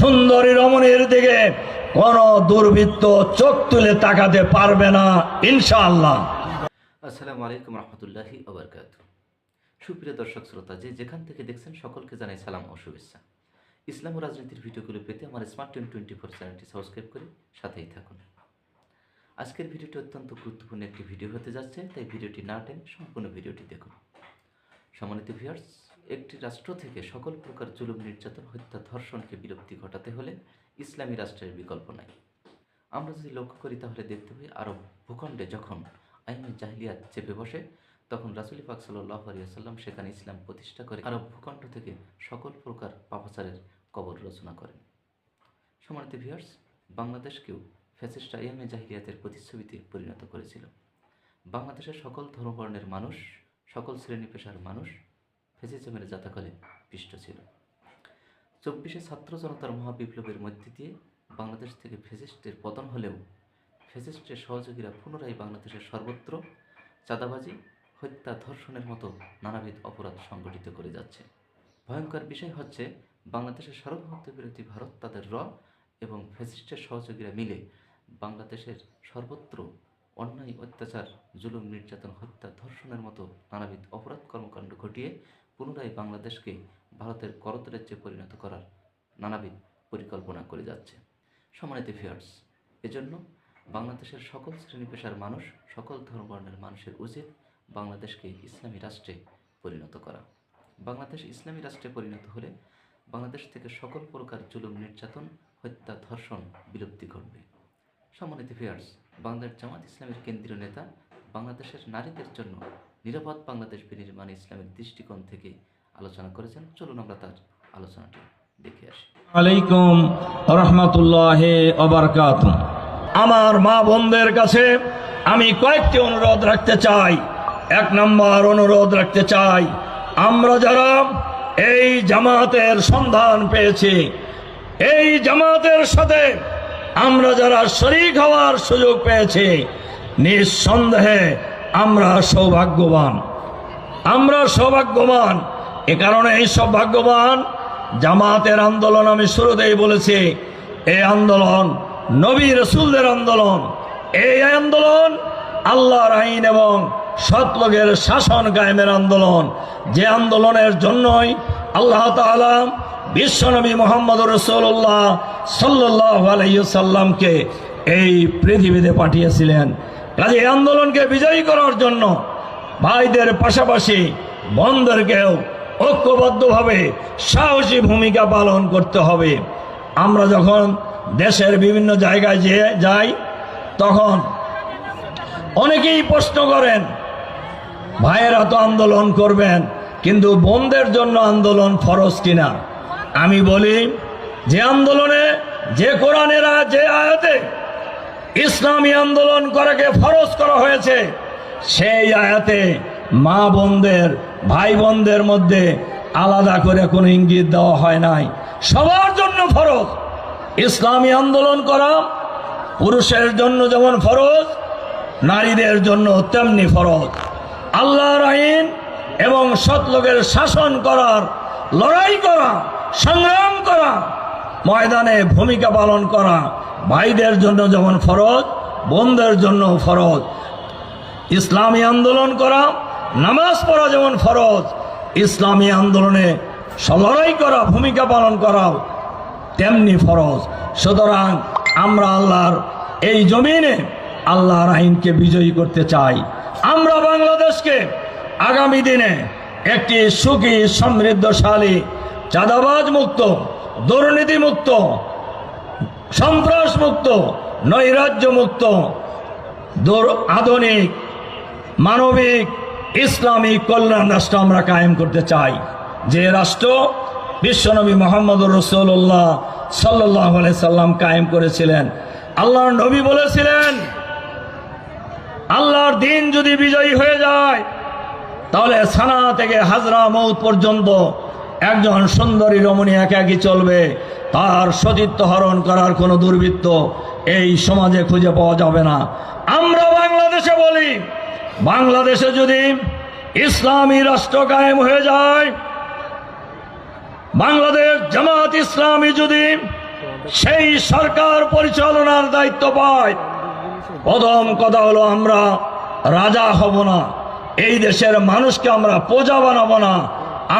সুন্দরী রমণীর দিকে কোন দুর্বৃত্ত চোখ তুলে তাকাতে পারবে না, ইনশাআল্লাহ। আসসালামু আলাইকুম রহমতুল্লাহি ওবরকাত সুপ্রিয় দর্শক শ্রোতা, যে যেখান থেকে দেখছেন সকলকে জানাই সালাম ও শুভেচ্ছা। ইসলাম রাজনীতির ভিডিওগুলো পেতে আমার স্মার্ট টেন টোয়েন্টি ফোর চ্যানেলটি সাবস্ক্রাইব করে সাথেই থাকুন। আজকের ভিডিওটি অত্যন্ত গুরুত্বপূর্ণ একটি ভিডিও হতে যাচ্ছে, তাই ভিডিওটি না টেন সম্পূর্ণ ভিডিওটি দেখুন। সম্মানিত ভিউয়ার্স একটি রাষ্ট্র থেকে সকল প্রকার জুলুম, নির্যাতন, হত্যা, ধর্ষণকে বিলুপ্তি ঘটাতে হলে ইসলামী রাষ্ট্রের বিকল্প নাই। আমরা যদি লক্ষ্য করি তাহলে দেখতে পাই, আরব ভূখণ্ডে যখন আইনে জাহিলিয়াত চেপে বসে, তখন রাসুল পাক সাল্লাহ সেখানে ইসলাম প্রতিষ্ঠা করে আরব ভূখণ্ড থেকে সকল প্রকার পাপাচারের কবর রচনা করেন। সমানিত ভিয়ার্স বাংলাদেশকেও ফ্যাসিস্ট আইএমএ জাহিলিয়াতের প্রতিচ্ছবিতে পরিণত করেছিল। বাংলাদেশের সকল ধর্মবর্ণের মানুষ, সকল শ্রেণি পেশার মানুষ ফ্যাসিজমের জাতাকলে পিষ্ট ছিল। চব্বিশে ছাত্র জনতার মহাবিপ্লবের মধ্যে দিয়ে বাংলাদেশ থেকে ফেসিস্টের পতন হলেও ফেসিস্টের সহযোগীরা পুনরায় বাংলাদেশের সর্বত্র চাঁদাবাজি, হত্যা, ধর্ষণের মতো নানাবিধ অপরাধ সংগঠিত করে যাচ্ছে। ভয়ঙ্কর বিষয় হচ্ছে বাংলাদেশের সার্বভৌমত্ব বিরোধী ভারত, তাদের র এবং ফ্যাসিস্টের সহযোগীরা মিলে বাংলাদেশের সর্বত্র অন্যায়, অত্যাচার, জুলুম, নির্যাতন, হত্যা, ধর্ষণের মতো নানাবিধ অপরাধ কর্মকাণ্ড ঘটিয়ে পুনরায় বাংলাদেশকে ভারতের করতরাজ্যে পরিণত করার নানাবিধ পরিকল্পনা করে যাচ্ছে। সম্মানিত ভিউয়ার্স এজন্য বাংলাদেশের সকল শ্রেণি পেশার মানুষ, সকল ধর্মবর্ণের মানুষের উচিত বাংলাদেশকে ইসলামী রাষ্ট্রে পরিণত করা। বাংলাদেশ ইসলামী রাষ্ট্রে পরিণত হলে বাংলাদেশ থেকে সকল প্রকার জুলুম, নির্যাতন, হত্যা, ধর্ষণ বিলুপ্তি ঘটবে। সম্মানিত ভিউয়ার্স বাংলাদেশ জামাত ইসলামের কেন্দ্রীয় নেতা, বাংলাদেশের নারীদের জন্য নিরাপদ বাংলাদেশ বিনির্মাণ ইসলামের দৃষ্টিকোণ থেকে আলোচনা করেছেন। চলুন আমরা তার আলোচনাটি দেখে আসি। আলাইকুম রহমতুল্লাহ আমার মা বোনদের কাছে আমি কয়েকটি অনুরোধ রাখতে চাই। এক নম্বর অনুরোধ রাখতে চাই, আমরা যারা এই জামাতের সন্ধান পেয়েছি, এই জামাতের সাথে আমরা যারা শরিক হওয়ার সুযোগ পেয়েছি, নিঃসন্দেহে আমরা সৌভাগ্যবান। আমরা সৌভাগ্যবান। এ কারণে এই সৌভাগ্যবান জামাতের আন্দোলন আমি শুরুতেই বলেছি এই আন্দোলন নবী রসুলদের আন্দোলন। এই আন্দোলন আল্লাহর আইন এবং সৎলোকের শাসন কায়েমের আন্দোলন। যে আন্দোলনের জন্যই আল্লাহ তাআলা বিশ্বনবী মোহাম্মদ রসুল্লাহ সাল্লাহ আলাইসাল্লামকে এই পৃথিবীতে পাঠিয়েছিলেন। কাজে এই আন্দোলনকে বিজয়ী করার জন্য ভাইদের পাশাপাশি বন্ধেরকেও ঐক্যবদ্ধভাবে সাহসী ভূমিকা পালন করতে হবে। আমরা যখন দেশের বিভিন্ন জায়গায় যে যাই, তখন অনেকেই প্রশ্ন করেন, ভাইয়েরা তো আন্দোলন করবেন, কিন্তু বোনদের জন্য আন্দোলন ফরজ কিনা? আমি বলি, যে আন্দোলনে, যে কোরআনেরা যে আয়াতে ইসলামী আন্দোলন করাকে ফরজ করা হয়েছে, সেই আয়াতে মা বোনদের, ভাই বোনদের মধ্যে আলাদা করে কোনো ইঙ্গিত দেওয়া হয় নাই। সবার জন্য ফরজ। ইসলামী আন্দোলন করা পুরুষের জন্য যেমন ফরজ, নারীদের জন্য তেমনি ফরজ। আল্লাহর আইন এবং সৎলোকের শাসন করার, লড়াই করা সংগ্রাম করা, ময়দানে ভূমিকা পালন করা, ভাইদের জন্য যেমন ফরজ, বোনদের জন্য ফরজ। ইসলামী আন্দোলন করা, নামাজ পড়া যেমন ফরজ, ইসলামী আন্দোলনে লড়াই করা, ভূমিকা পালন করাও তেমনি ফরজ। সুতরাং আমরা আল্লাহর এই জমিনে আল্লাহর আইনকে বিজয়ী করতে চাই। আমরা বাংলাদেশকে আগামী দিনে একটি সুখী, সমৃদ্ধশালী চাঁদাবাজ মুক্ত, দুর্নীতি মুক্ত, সন্ত্রাস মুক্ত, নৈরাজ্য মুক্ত আধুনিক, মানবিক ইসলামিক কল্যাণ রাষ্ট্র আমরা কায়েম করতে চাই। যে রাষ্ট্র বিশ্বনবী মোহাম্মদ রসুল্লাহ সাল্লাহ সাল্লাম কায়েম করেছিলেন, আল্লাহর নবী বলেছিলেন, আল্লাহর দিন যদি বিজয়ী হয়ে যায়, তাহলে সানা থেকে হাজরা মৌত পর্যন্ত একজন সুন্দরী রমণী একাকি চলবে? তার সতীত্ব হরণ করার কোনো দুর্বৃত্ত এই সমাজে খুঁজে পাওয়া যাবে না। আমরা বাংলাদেশে বলি, বাংলাদেশে যদি ইসলামী রাষ্ট্র কায়েম হয়ে যায়, বাংলাদেশ জামাত ইসলামী যদি সেই সরকার পরিচালনার দায়িত্ব পায়, প্রথম কথা হলো আমরা রাজা হব না। এই দেশের মানুষকে আমরা প্রজা বানাবো না।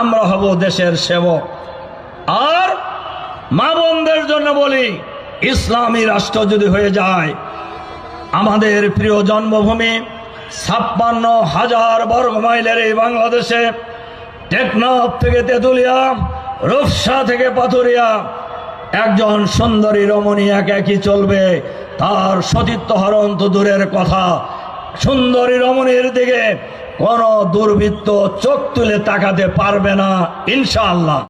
আমরা হব দেশের সেবক। আর মা বোনদের জন্য বলি, ইসলামী রাষ্ট্র যদি হয়ে যায়, আমাদের প্রিয় জন্মভূমি ছাপ্পান্ন হাজার বর্গ মাইলের এই বাংলাদেশে টেকনাফ থেকে তেঁতুলিয়া, রূপসা থেকে পাথুরিয়া, একজন সুন্দরী রমণী এক একই চলবে। তার সতীত্ব হরণ দূরের কথা। সুন্দরী রমণীর দিকে কোন দুর্বৃত্ত চোখ তুলে তাকাতে পারবে না ইনশাআল্লাহ।